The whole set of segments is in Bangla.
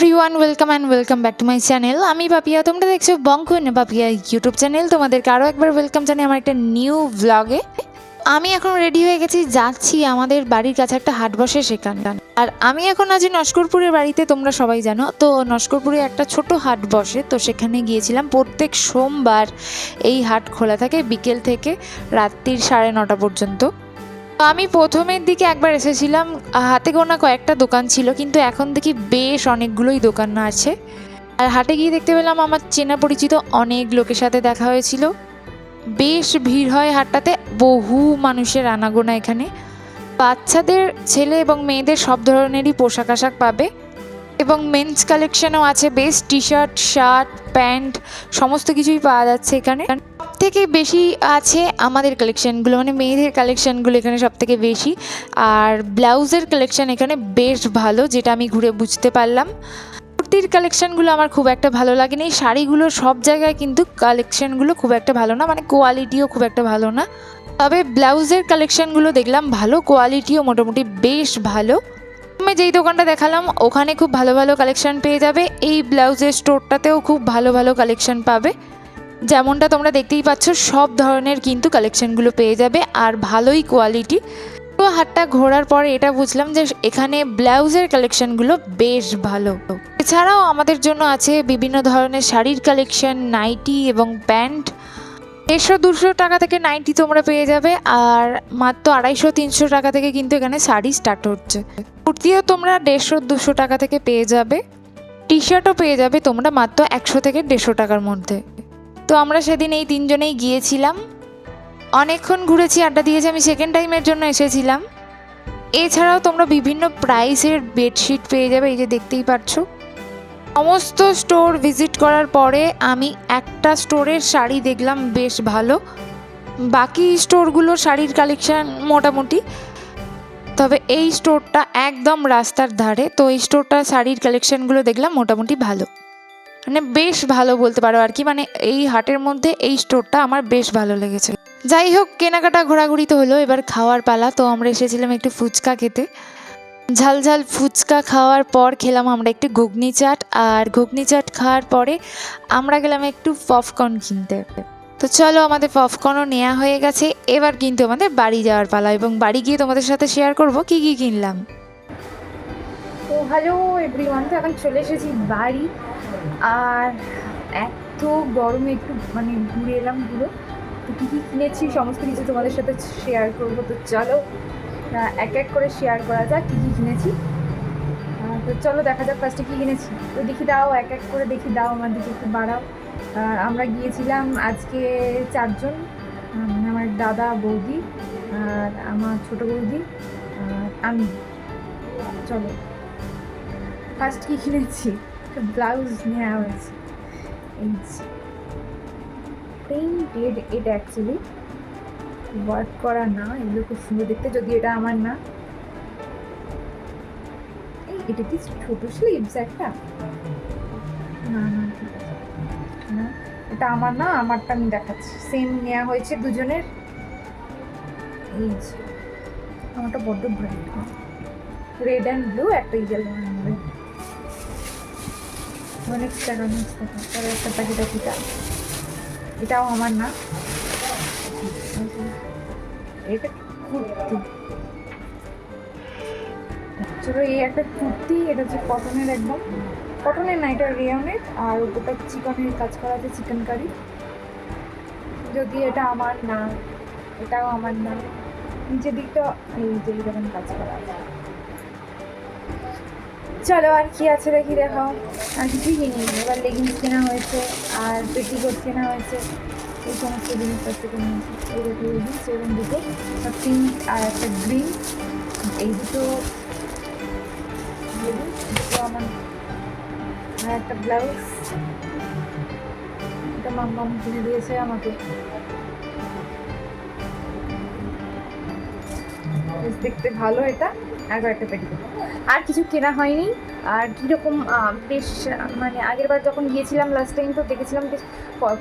Everyone welcome and welcome back to my channel আমি পাপিয়া তোমরা দেখছ বঙ্কুন পাপিয়া ইউটিউব চ্যানেল তোমাদেরকে আরও একবার ওয়েলকাম জানাই আমার একটা নিউ ব্লগে আমি এখন রেডি হয়ে গেছি, যাচ্ছি আমাদের বাড়ির কাছে একটা হাট বসে সেখানটা আর আমি এখন আছি নস্করপুরের বাড়িতে, তোমরা সবাই জানো। তো নস্করপুরে একটা ছোট হাট বসে, তো সেখানে গিয়েছিলাম। প্রত্যেক সোমবার এই হাট খোলা থাকে, বিকেল থেকে রাত্রির সাড়ে নটা পর্যন্ত। আমি প্রথমের দিকে একবার এসেছিলাম হাতে গোনা কয়েকটা দোকান ছিল, কিন্তু এখন দেখি বেশ অনেকগুলোই দোকান আছে। আর হাটে গিয়ে দেখতে পেলাম আমার চেনা পরিচিত অনেক লোকের সাথে দেখা হয়েছিল। বেশ ভিড় হয় হাটটাতে, বহু মানুষের আনাগোনা এখানে। বাচ্চাদের, ছেলে এবং মেয়েদের সব ধরনেরই পোশাক আশাক পাবে এবং মেন্স কালেকশনও আছে, বেশ টি শার্ট শার্ট প্যান্ট সমস্ত কিছুই পাওয়া যাচ্ছে এখানে। থেকে বেশি আছে আমাদের কালেকশানগুলো মানে মেয়েদের কালেকশানগুলো এখানে সব থেকে বেশি। আর ব্লাউজের কালেকশান এখানে বেশ ভালো, যেটা আমি ঘুরে বুঝতে পারলাম। কুর্তির কালেকশনগুলো আমার খুব একটা ভালো লাগেনি। শাড়িগুলো সব জায়গায় কিন্তু কালেকশানগুলো খুব একটা ভালো না মানে কোয়ালিটিও খুব একটা ভালো না। তবে ব্লাউজের কালেকশানগুলো দেখলাম ভালো কোয়ালিটিও মোটামুটি বেশ ভালো। আমি যেই দোকানটা দেখালাম, ওখানে খুব ভালো ভালো কালেকশান পেয়ে যাবে। এই ব্লাউজের স্টোরটাতেও খুব ভালো ভালো কালেকশান পাবে। যেমনটা তোমরা দেখতেই পাচ্ছ, সব ধরনের কিন্তু কালেকশনগুলো পেয়ে যাবে আর ভালোই কোয়ালিটি তো হাটটা ঘোরার পরে এটা বুঝলাম যে এখানে ব্লাউজের কালেকশনগুলো বেশ ভালো। এছাড়াও আমাদের জন্য আছে বিভিন্ন ধরনের শাড়ির কালেকশন নাইটি এবং প্যান্ট। দেড়শো দুশো টাকা থেকে নাইটি তোমরা পেয়ে যাবে আর মাত্র আড়াইশো তিনশো টাকা থেকে কিন্তু এখানে শাড়ি স্টার্ট হচ্ছে। কুর্তিও তোমরা দেড়শো দুশো টাকা থেকে পেয়ে যাবে। টি শার্টও পেয়ে যাবে তোমরা মাত্র একশো থেকে দেড়শো টাকার মধ্যে। তো আমরা সেদিন এই তিনজনেই গিয়েছিলাম। অনেকক্ষণ ঘুরেছি, আড্ডা দিয়েছি, আমি সেকেন্ড টাইমের জন্য এসেছিলাম। এছাড়াও তোমরা বিভিন্ন প্রাইসের বেডশিট পেয়ে যাবে, এই যে দেখতেই পাচ্ছ। সমস্ত স্টোর ভিজিট করার পরে আমি একটা স্টোরের শাড়ি দেখলাম, বেশ ভালো। বাকি স্টোরগুলো শাড়ির কালেকশান মোটামুটি। তবে এই স্টোরটা একদম রাস্তার ধারে, তো এই স্টোরটা শাড়ির কালেকশানগুলো দেখলাম মোটামুটি ভালো। মানে বেশ ভালো বলতে পারো আর কি। মানে এই হাটের মধ্যে এই স্টোরটা আমার বেশ ভালো লেগেছে। যাই হোক, কেনাকাটা ঘোরাঘুরি তো হলো। এবার খাওয়ার পালা। তো আমরা এসেছিলাম একটু ফুচকা খেতে। ঝাল ঝাল ফুচকা খাওয়ার পর খেলাম আমরা একটু ঘুগনি চাট। আর ঘুগনি চাট খাওয়ার পরে আমরা গেলাম একটু পপকর্ন কিনতে। তো চলো, আমাদের পপকর্নও নেওয়া হয়ে গেছে। এবার কিন্তু আমাদের বাড়ি যাওয়ার পালা এবং বাড়ি গিয়ে তোমাদের সাথে শেয়ার করব কি কি কিনলাম। তো হ্যালো এভরিওয়ান তো এখন চলে এসেছি বাড়ি। আর এত গরমে একটু মানে ঘুরে এলাম পুরো তো কী কী কিনেছি সমস্ত কিছু তোমাদের সাথে শেয়ার করব। তো চলো এক এক করে শেয়ার করা যাক কী কী কিনেছি। তো চলো দেখা যাক ফার্স্টে কী কিনেছি। তো দেখি দাও এক এক করে দেখি দাও আমার দিকে একটু বাড়াও। আমরা গিয়েছিলাম আজকে চারজন উম, আমার দাদা বৌদি আর আমার ছোট বৌদি আর আমি। চলো ফার্স্ট কী কিনেছি? একটা ব্লাউজ নেওয়া হয়েছে এই প্রিন্টেড এটা অ্যাকচুয়ালি ওয়ার্ক করা না, এগুলো খুব সুন্দর দেখতে, যদি এটা আমার না। এই, এটা কি ছোট স্লিভস একটা? না না এটা আমার না, আমারটা আমি দেখাচ্ছি। সেম নেওয়া হয়েছে দুজনের। এই। আমারটা বড্ড ব্রাইট রেড অ্যান্ড ব্লু একটা ইয়েলো অ্যান্ড অনেক টাকা অনেক টাকা পরে একটা প্যাকেট এটা এটাও আমার না। এটা কুর্তি। চলো, এই একটা কুর্তি, এটা হচ্ছে কটনের একদম। কটনের না, এটা রেয়নের আর ওটা চিকনের কাজ করা আছে চিকেন কারি যদি এটা আমার না, এটাও আমার না। নিচের দিকটা এই যে কাজ করা আছে। চলো আর কি আছে দেখি দেখাও আর কিছুই কিনি এবার লেগিংস কেনা হয়েছে, আর পেটিকোট কেনা হয়েছে। এই সমস্ত জিনিসপত্র কেনা হয়েছে। এই দুটো লেগিংস এবং দুটো পিঙ্ক আর একটা গ্রিন এই দুটো দুটো আমার আর একটা ব্লাউজ এটা মাম্মাম কিনে দিয়েছে আমাকে। দেখতে ভালো এটা। আর একটা পেটিকোট আর কিছু কেনা হয়নি। আর কীরকম বেশ মানে আগের বার যখন গিয়েছিলাম লাস্ট টাইম তো দেখেছিলাম বেশ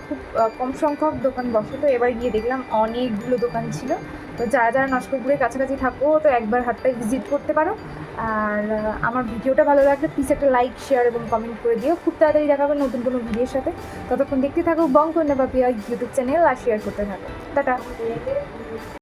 খুব কম সংখ্যক দোকান বসে তো এবার গিয়ে দেখলাম অনেকগুলো দোকান ছিল। তো যারা যারা নস্করপুরের কাছাকাছি থাকো, তো একবার হাটটায় ভিজিট করতে পারো। আর আমার ভিডিওটা ভালো লাগলে প্লিজ একটা লাইক শেয়ার এবং কমেন্ট করে দিও। খুব তাড়াতাড়ি দেখাবে নতুন কোনো ভিডিওর সাথে। ততক্ষণ দেখতে থাকো বং কন্যা পাপিয়া ইউটিউব চ্যানেল আর শেয়ার করতে থাকো। টাটা।